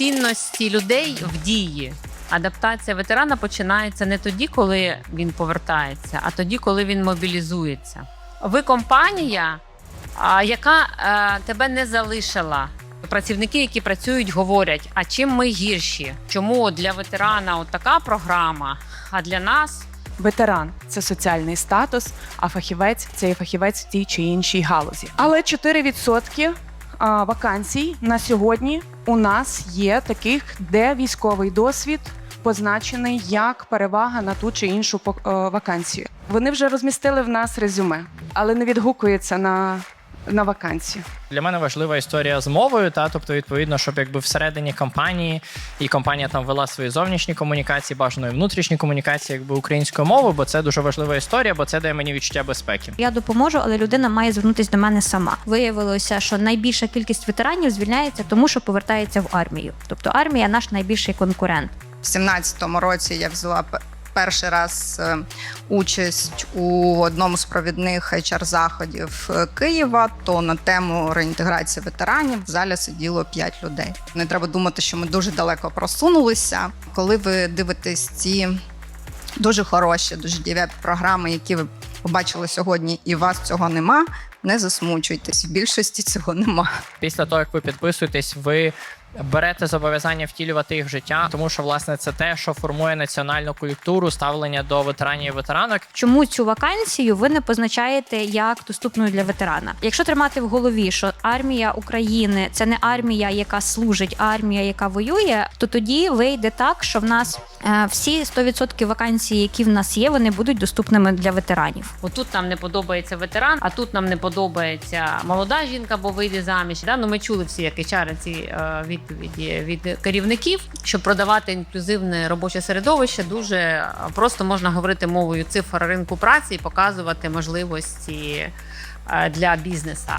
цінності людей в дії. Адаптація ветерана починається не тоді, коли він повертається, а тоді, коли він мобілізується. Ви компанія, яка е, тебе не залишила. Працівники, які працюють, говорять: а чим ми гірші? Чому для ветерана от така програма, а для нас Ветеран це соціальний статус, а фахівець це є фахівець в тій чи іншій галузі. Але 4% вакансій на сьогодні у нас є таких, де військовий досвід позначений як перевага на ту чи іншу е, вакансію. Вони вже розмістили в нас резюме, але не відгукується на, на вакансію. Для мене важлива історія з мовою, та тобто, відповідно, щоб якби всередині компанії і компанія там вела свої зовнішні комунікації, бажано і внутрішні комунікації, якби українською мовою, бо це дуже важлива історія, бо це дає мені відчуття безпеки. Я допоможу, але людина має звернутися до мене сама. Виявилося, що найбільша кількість ветеранів звільняється тому, що повертається в армію. Тобто армія наш найбільший конкурент. В 17-му році я взяла перший раз е, участь у одному з провідних HR-заходів е, Києва. То на тему реінтеграції ветеранів в залі сиділо 5 людей. Не треба думати, що ми дуже далеко просунулися. Коли ви дивитесь ці дуже хороші, дуже дієві програми, які ви побачили сьогодні, і вас цього нема. Не засмучуйтесь, в більшості цього нема. Після того, як ви підписуєтесь, ви берете зобов'язання втілювати їх в життя, тому що власне це те, що формує національну культуру ставлення до ветеранів і ветеранок. Чому цю вакансію ви не позначаєте як доступною для ветерана? Якщо тримати в голові, що армія України це не армія, яка служить, а армія, яка воює, то тоді вийде так, що в нас всі 100% вакансій, які в нас є, вони будуть доступними для ветеранів. отут нам не подобається ветеран, а тут нам не подобається молода жінка, бо вийде заміж. Да? Ну, ми чули всі як HR ці е, відповіді від керівників. Щоб продавати інклюзивне робоче середовище, дуже е, просто можна говорити мовою цифр ринку праці і показувати можливості е, для бізнесу.